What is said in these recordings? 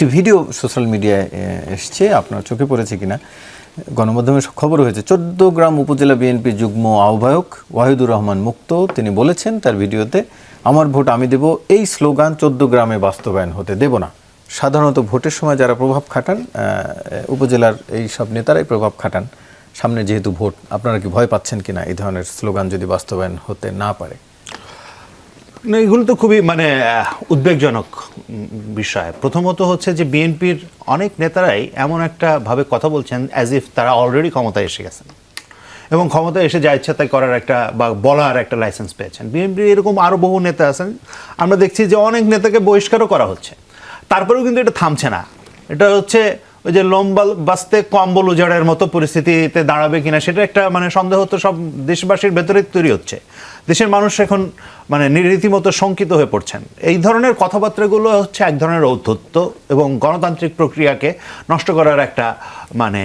একটি video social মিডিয়ায় এসছে, আপনার চোখে পড়েছে কিনা? গণমাধ্যমে খবর হয়েছে। চোদ্দ গ্রাম উপজেলা বিএনপি যুগ্ম আহ্বায়ক ওয়াহিদুর রহমান মুক্ত। তিনি বলেছেন, তার ভিডিওতে, আমার ভোট আমি দেব, এই স্লোগান চোদ্দ গ্রামে বাস্তবায়ন হতে দেব না। সাধারণত ভোটের সময় যারা প্রভাব খাটান উপজেলার এই সব নেতারাই প্রভাব খাটান। সামনে যেহেতু ভোট, আপনারা কি ভয় পাচ্ছেন কিনা? এই ধরনের স্লোগান যদি বাস্তবায়ন হতে না পারে। না, এগুলো তো খুবই মানে উদ্বেগজনক বিষয়। প্রথমত হচ্ছে যে বিএনপির অনেক নেতারাই এমন একটা ভাবে কথা বলছেন অ্যাজ ইফ তারা অলরেডি ক্ষমতায় এসে গেছেন। এবং ক্ষমতায় এসে যা ইচ্ছা তাই করার একটা বা বলার একটা লাইসেন্স পেয়েছেন। বিএনপি এরকম আরও বহু নেতা আছেন, আমরা দেখছি যে অনেক নেতাকে বহিষ্কারও করা হচ্ছে। তারপরেও কিন্তু এটা থামছে না। এটা হচ্ছে ওই যে লম্বা বাস্তে কম্বল উজাড়ের মতো পরিস্থিতিতে দাঁড়াবে কিনা সেটা একটা মানে সন্দেহ তো সব দেশবাসীর ভেতরে তৈরি হচ্ছে। দেশের মানুষ এখন মানে রীতিমতো শঙ্কিত হয়ে পড়ছেন। এই ধরনের কথাবার্তাগুলো হচ্ছে এক ধরনের ঔদ্ধত্য এবং গণতান্ত্রিক প্রক্রিয়াকে নষ্ট করার একটা মানে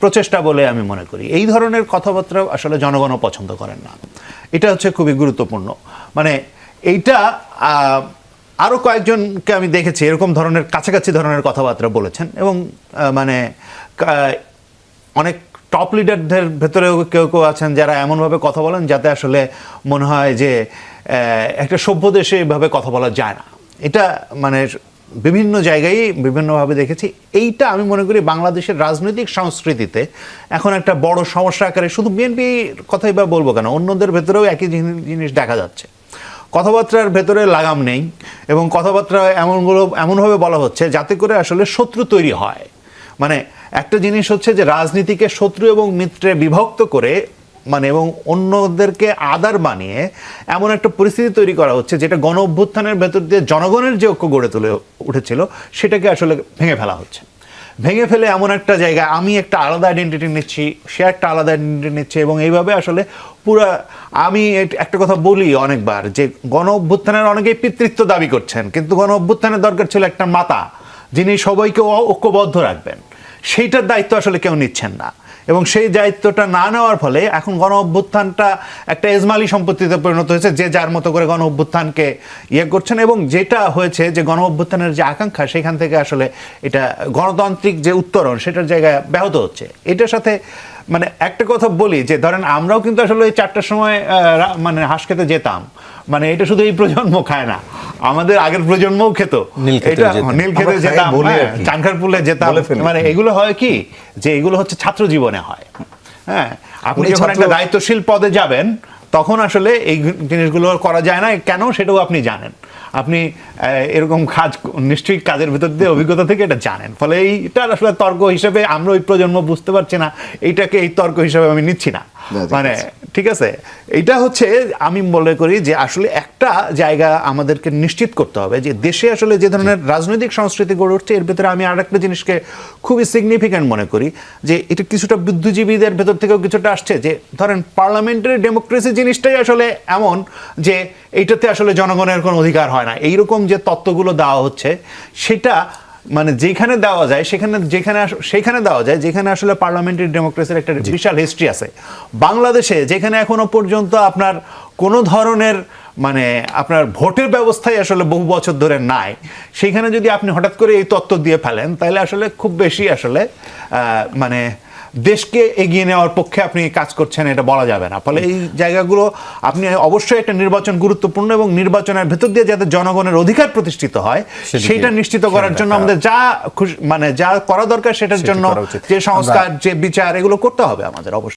প্রচেষ্টা বলে আমি মনে করি। এই ধরনের কথাবার্তা আসলে জনগণও পছন্দ করেন না। এটা হচ্ছে খুবই গুরুত্বপূর্ণ। মানে এইটা আরও কয়েকজনকে আমি দেখেছি, এরকম ধরনের, কাছাকাছি ধরনের কথাবার্তা বলেছেন এবং মানে অনেক টপ লিডারদের ভেতরেও কেউ কেউ আছেন যারা এমনভাবে কথা বলেন যাতে আসলে মনে হয় যে একটা সভ্য দেশে এভাবে কথা বলা যায় না। এটা মানে বিভিন্ন জায়গায় বিভিন্নভাবে দেখেছি। এইটা আমি মনে করি বাংলাদেশের রাজনৈতিক সংস্কৃতিতে এখন একটা বড় সমস্যা আকারে শুধু বিএনপি কথাই বা বলব কেন, অন্যদের ভেতরেও একই জিনিস দেখা যাচ্ছে। কথাবার্তার ভেতরে লাগাম নেই। এবং কথাবার্তা এমনগুলো, এমনভাবে বলা হচ্ছে যাতে করে আসলে শত্রু তৈরি হয়। মানে একটা জিনিস হচ্ছে যে রাজনীতিকে শত্রু এবং মিত্রে বিভক্ত করে মানে এবং অন্যদেরকে আদার বানিয়ে এমন একটা পরিস্থিতি তৈরি করা হচ্ছে যেটা গণ অভ্যুত্থানের ভেতর দিয়ে জনগণের যে ঐক্য গড়ে তুলে উঠেছিল, সেটাকে আসলে ভেঙে ফেলা হচ্ছে। ভেঙে ফেলে এমন একটা জায়গায় আমি একটা আলাদা আইডেন্টিটি নিচ্ছি, সে একটা আলাদা আইডেন্টিটি নিচ্ছে এবং এইভাবে আসলে পুরা, আমি একটা কথা বলি অনেকবার যে গণ অভ্যুত্থানের অনেকেই পিতৃত্ব দাবি করছেন, কিন্তু গণ অভ্যুত্থানের দরকার ছিল একটা মাতা, যিনি সবাইকে ঐক্যবদ্ধ রাখবেন। সেইটার দায়িত্ব আসলে কেউ নিচ্ছেন না। এবং সেই দায়িত্বটা না নেওয়ার ফলে এখন গণ অভ্যুত্থানটা একটা এজমালি সম্পত্তিতে পরিণত হয়েছে, যে যার মতো করে গণ অভ্যুত্থানকে ইয়ে করছেন এবং যেটা হয়েছে যে গণ অভ্যুত্থানের যে আকাঙ্ক্ষা, সেখান থেকে আসলে এটা গণতান্ত্রিক যে উত্তরণ, সেটার জায়গায় ব্যাহত হচ্ছে। এটার সাথে মানে একটা কথা বলি যে, ধরেন আমরাও কিন্তু আসলে ওই চারটার সময় মানে হাঁস খেতে যেতাম। মানে এটা শুধু এই প্রজন্ম খায় না। আমাদের আগের প্রজন্মও খেত। নীল খেতে এটা যেতাম। নীল খেতে যেতাম বলি আর হ্যাঁ। চানখারপুলে যেতাম। মানে এগুলো হয় কি? যে এগুলো হচ্ছে ছাত্র জীবনে হয়। হ্যাঁ আপনি যখন একটা দায়িত্বশীল পদে যাবেন তখন আসলে এই জিনিসগুলো করা যায় না। কেন? সেটাও আপনি জানেন। আপনি আহ, এরকম কাজ নিশ্চয়ই কাজের ভিতর দিয়ে অভিজ্ঞতা থেকে এটা জানেন। ফলে এইটা আসলে তর্ক হিসেবে আমরা ওই প্রজন্ম বুঝতে পারছি না। এইটাকে এই তর্ক হিসেবে আমি নিচ্ছি না। মানে ঠিক আছে? এটা হচ্ছে আমি মনে করি যে আসলে একটা জায়গা আমাদেরকে নিশ্চিত করতে হবে যে দেশে আসলে যে ধরনের রাজনৈতিক সংস্কৃতি গড়ে উঠছে এর ভেতরে আমি আর একটা জিনিসকে খুবই সিগনিফিক্যান্ট মনে করি যে এটা কিছুটা বুদ্ধিজীবীদের ভেতর থেকেও কিছুটা আসছে যে ধরেন পার্লামেন্টারি ডেমোক্রেসি জিনিসটাই আসলে এমন যে এইটাতে আসলে জনগণের কোনো অধিকার হয় না। এইরকম যে তত্ত্বগুলো দেওয়া হচ্ছে সেটা মানে যেখানে দেওয়া যায় সেখানে যেখানে সেখানে দেওয়া যায় যেখানে আসলে পার্লামেন্টারি ডেমোক্রেসির একটা বিশাল হিস্ট্রি আছে। বাংলাদেশে যেখানে এখনও পর্যন্ত আপনার কোনো ধরনের মানে আপনার ভোটের ব্যবস্থাই আসলে বহু বছর ধরে নাই সেখানে যদি আপনি হঠাৎ করে এই তত্ত্ব দিয়ে ফেলেন তাহলে আসলে খুব বেশি আসলে মানে দেশকে এগিয়ে নেওয়ার পক্ষে আপনি কাজ করছেন এটা বলা যাবে না। ফলে এই জায়গাগুলো আপনি অবশ্যই একটা নির্বাচন গুরুত্বপূর্ণ এবং নির্বাচনের ভেতর দিয়ে যাতে জনগণের অধিকার প্রতিষ্ঠিত হয় সেটা নিশ্চিত করার জন্য আমাদের যা খুশি মানে যা করা দরকার সেটার জন্য। যে সংস্কার যে বিচার এগুলো করতে হবে আমাদের অবশ্যই।